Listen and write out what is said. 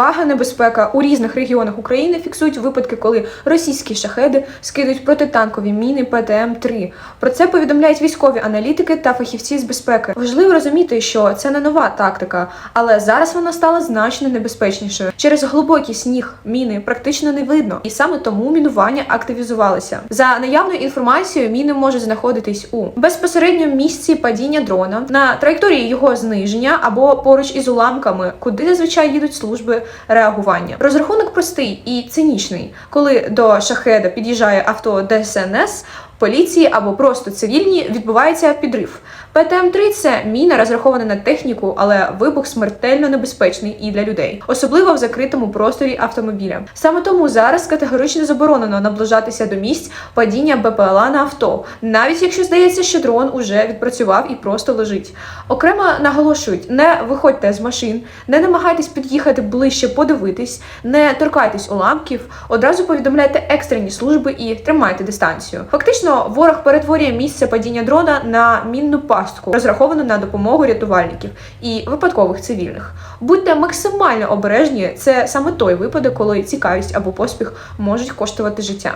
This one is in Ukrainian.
Вага небезпека у різних регіонах України фіксують випадки, коли російські шахеди скидують протитанкові міни ПТМ-3. Про це повідомляють військові аналітики та фахівці з безпеки. Важливо розуміти, що це не нова тактика, але зараз вона стала значно небезпечнішою. Через глибокий сніг міни практично не видно, і саме тому мінування активізувалися. За наявною інформацією, міни можуть знаходитись у безпосередньому місці падіння дрона, на траєкторії його зниження або поруч із уламками, куди зазвичай їдуть служби реагування. Розрахунок простий і цинічний, коли до шахеда під'їжджає авто ДСНС. Поліції або просто цивільні відбувається підрив. ПТМ-3 – це міна розрахована на техніку, але вибух смертельно небезпечний і для людей, особливо в закритому просторі автомобіля. Саме тому зараз категорично заборонено наближатися до місць падіння БПЛА на авто, навіть якщо здається, що дрон уже відпрацював і просто лежить. Окремо наголошують: не виходьте з машин, не намагайтесь під'їхати ближче, подивитись, не торкайтесь уламків, одразу повідомляйте екстрені служби і тримайте дистанцію. Фактично, ворог перетворює місце падіння дрона на мінну пастку, розраховану на допомогу рятувальників і випадкових цивільних. Будьте максимально обережні. Це саме той випадок, коли цікавість або поспіх можуть коштувати життя.